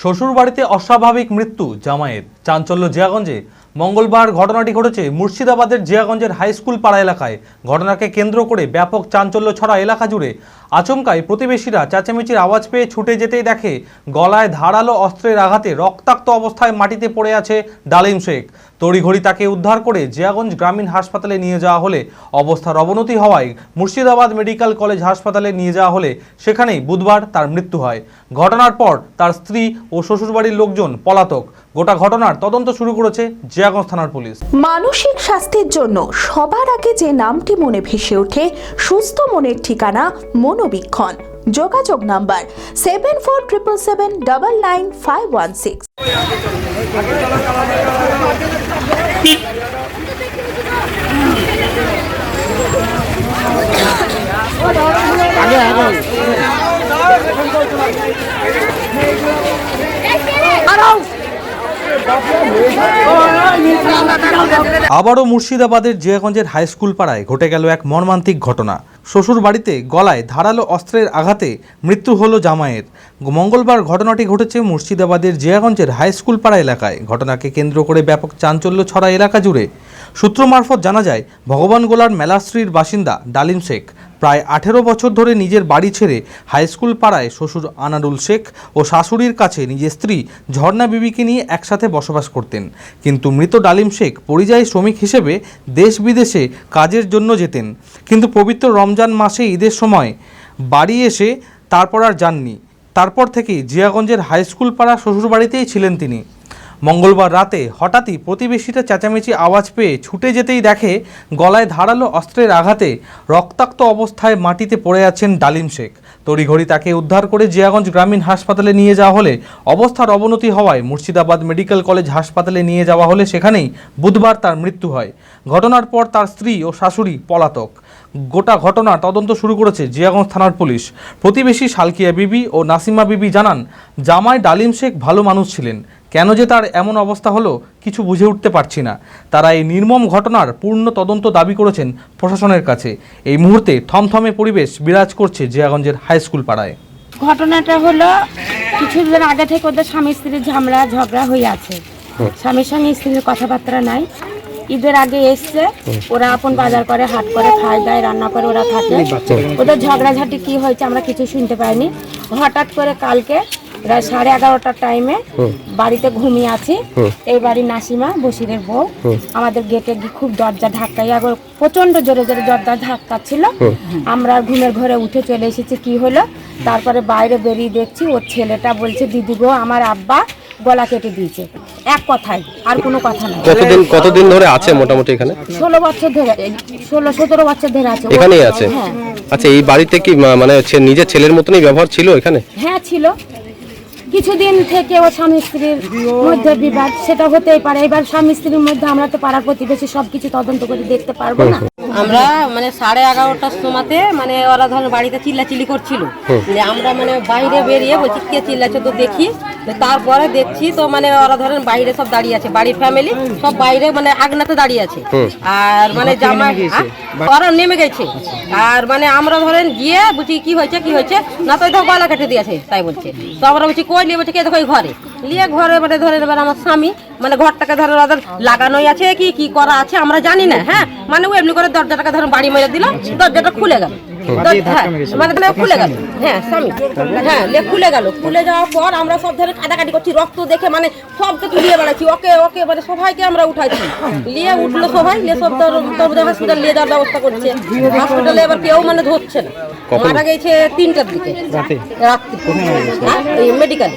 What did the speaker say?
শ্বশুরবাড়িতে অস্বাভাবিক মৃত্যু, জামাইয়ের। চাঞ্চল্য জিয়াগঞ্জে। মঙ্গলবার ঘটনাটি ঘটেছে মুর্শিদাবাদের জিয়াগঞ্জের হাইস্কুল পাড়া এলাকায়। ঘটনাকে কেন্দ্র করে ব্যাপক চাঞ্চল্য ছড়া এলাকা জুড়ে আচমকায় প্রতিবেশীরা চেঁচামেচির আওয়াজ পেয়ে ছুটে যেতেই দেখে গলায় ধারালো অস্ত্রের আঘাতে রক্তাক্ত অবস্থায় মাটিতে পড়ে আছে ডালিম শেখ। তড়িঘড়ি তাকে উদ্ধার করে জিয়াগঞ্জ গ্রামীণ হাসপাতালে নিয়ে যাওয়া হলে অবস্থার অবনতি হওয়ায় মুর্শিদাবাদ মেডিকেল কলেজ হাসপাতালে নিয়ে যাওয়া হলে সেখানেই বুধবার তার মৃত্যু হয়। ঘটনার পর তার স্ত্রী ও শ্বশুরবাড়ির লোকজন পলাতক। গোটা ঘটনার তদন্ত শুরু করেছে জিয়াগঞ্জ থানার পুলিশ। মানসিক স্বাস্থ্যের জন্য সবার আগে যে নামটি মনে ভেসে ওঠে, সুস্থ মনের ঠিকানা মনোবীক্ষণ যোগাযোগ number seven four triple seven double nine five one six আবারও মুর্শিদাবাদের জিয়াগঞ্জের হাইস্কুল পাড়ায় ঘটে গেল এক মর্মান্তিক ঘটনা। শ্বশুর বাড়িতে গলায় ধারালো অস্ত্রের আঘাতে মৃত্যু হলো জামায়ের মঙ্গলবার ঘটনাটি ঘটেছে মুর্শিদাবাদের জিয়াগঞ্জের হাইস্কুল পাড়া এলাকায়। ঘটনাকে কেন্দ্র করে ব্যাপক চাঞ্চল্য ছড়া এলাকা জুড়ে। সূত্র মারফত জানা যায়, ভগবান গোলার মেলাশ্রীর বাসিন্দা ডালিম শেখ প্রায় আঠেরো বছর ধরে নিজের বাড়ি ছেড়ে হাইস্কুল পাড়ায় শ্বশুর আনারুল শেখ ও শাশুড়ির কাছে নিজের স্ত্রী ঝর্ণা বিবিকে নিয়ে একসাথে বসবাস করতেন। কিন্তু মৃত ডালিম শেখ পরিযায়ী শ্রমিক হিসেবে দেশ বিদেশে কাজের জন্য যেতেন। কিন্তু পবিত্র রমজান মাসে ঈদের সময় বাড়ি এসে তারপর আর যাননি। তারপর থেকেই জিয়াগঞ্জের হাই স্কুল পাড়া শ্বশুরবাড়িতেই ছিলেন তিনি। মঙ্গলবার রাতে হঠাৎই প্রতিবেশীরা চেঁচামেচি আওয়াজ পেয়ে ছুটে যেতেই দেখে গলায় ধারালো অস্ত্রের আঘাতে রক্তাক্ত অবস্থায় মাটিতে পড়ে আছেন ডালিম শেখ। তড়িঘড়ি তাকে উদ্ধার করে জিয়াগঞ্জ গ্রামীণ হাসপাতালে নিয়ে যাওয়া হলে অবস্থার অবনতি হওয়ায় মুর্শিদাবাদ মেডিকেল কলেজ হাসপাতালে নিয়ে যাওয়া হলে সেখানেই বুধবার তার মৃত্যু হয়। ঘটনার পর তার স্ত্রী ও শাশুড়ি পলাতক। গোটা ঘটনা তদন্ত শুরু করেছে জিয়াগঞ্জ থানার পুলিশ। প্রতিবেশী সালকিয়া বিবি ও নাসিমা বিবি জানান, জামাই ডালিম শেখ ভালো মানুষ ছিলেন। কেন যে তার এমন অবস্থা হলো কিছু বুঝে উঠতে পারছি না। তারা এই নির্মম ঘটনার পূর্ণ তদন্ত দাবি করেছেন প্রশাসনের কাছে। এই মুহূর্তে থমথমে পরিবেশ বিরাজ করছে জিয়াগঞ্জের হাই স্কুল পাড়ায়। ঘটনাটা হলো কিছুদিন আগে থেকে ওদের স্বামী স্ত্রীর ঝামেলা ঝগড়া হয়ে আছে। স্বামীর সঙ্গে স্ত্রীর কথাবার্তা নাই। ঈদের আগে এসছে ওরা আপন বাজার করে হাট করে খায় দায় রান্না করে ওরা থাকে। ওদের ঝগড়াঝাটি কি হয়েছে আমরা কিছু শুনতে পাইনি। হঠাৎ করে কালকে প্রায় সাড়ে এগারোটার টাইমে বাড়িতে ঘুমিয়ে আছি। এই বাড়ির নাসিমা বসিরের বউ। আমাদের গেটে গিয়ে খুব দরজা ধাক্কাই আবার প্রচণ্ড জোরে জোরে দরজা ধাক্কাচ্ছিল আমরা ঘুমের ঘরে উঠে চলে এসেছি কি হলো? তারপরে বাইরে বেরিয়ে দেখছি ওর ছেলেটা বলছে দিদি গো আমার আব্বা গলা কেটে দিয়েছে। এক কথায় আর কোনো কথা নাই কতদিন কতদিন ধরে আছে মোটামুটি এখানে? ষোলো বছর ধরে ষোলো সতেরো বছর ধরে আছে। এখানেই আছে? হ্যাঁ। আচ্ছা এই বাড়িতে কি মানে হচ্ছে নিজের ছেলের মতনই ব্যবহার ছিল এখানে? হ্যাঁ ছিল। কিছুদিন থেকে ও স্বামী স্ত্রীর মধ্যে বিবাদ সেটা হতেই পারে। এবার স্বামী স্ত্রীর মধ্যে আমরা তো পাড়ার প্রতিবেশী সবকিছু তদন্ত করে দেখতে পারব না। আমরা মানে সাড়ে এগারোটার সময়তে মানে ওরা ধরুন বাড়িতে চিল্লাচিল্লি করছিল। আমরা মানে বাইরে বেরিয়ে বলছি কে চিল্লাচ্ছে তো দেখি। তারপরে দেখছি তো মানে ওরা ধরেন বাইরে সব দাঁড়িয়ে আছে বাড়ির ফ্যামিলি সব বাইরে মানে আগনাতে দাঁড়িয়ে আছে। আর মানে জামা? ওরা নেমে গেছে। আর মানে আমরা ধরেন গিয়ে বলছি কি হয়েছে কি হয়েছে? না তো গলা কেটে দিয়েছে তাই বলছে। তো আমরা বলছি কই নিয়ে বলছে কে দেখো ঘরে। নিয়ে ঘরে মানে ধরে এবার আমার স্বামী। মানে ঘরটাকে ধরে ওদের লাগানোই আছে কি কি করা আছে আমরা জানি না হ্যাঁ? মানে ও এমনি করে দরজাটাকে ধরো বাড়ি মেরে দিল, দরজাটা খুলে গেল। মানে খুলে গেল। হ্যাঁ স্বামী। হ্যাঁ লে খুলে গেল। খুলে যাওয়ার পর আমরা সব ধরে কাটাকাটি করছি রক্ত দেখে মানে সবকে তুলিয়ে বেড়াচ্ছি। ওকে ওকে মানে সবাইকে আমরা উঠাইছি নিয়ে উঠল সবাই নিয়ে সব হসপিটাল নিয়ে যাওয়ার ব্যবস্থা করছে। হসপিটালে এবার কেউ মানে ধরছে না। মারা গেছে তিনটার দিকে। রাত্রি। হ্যাঁ মেডিকেলে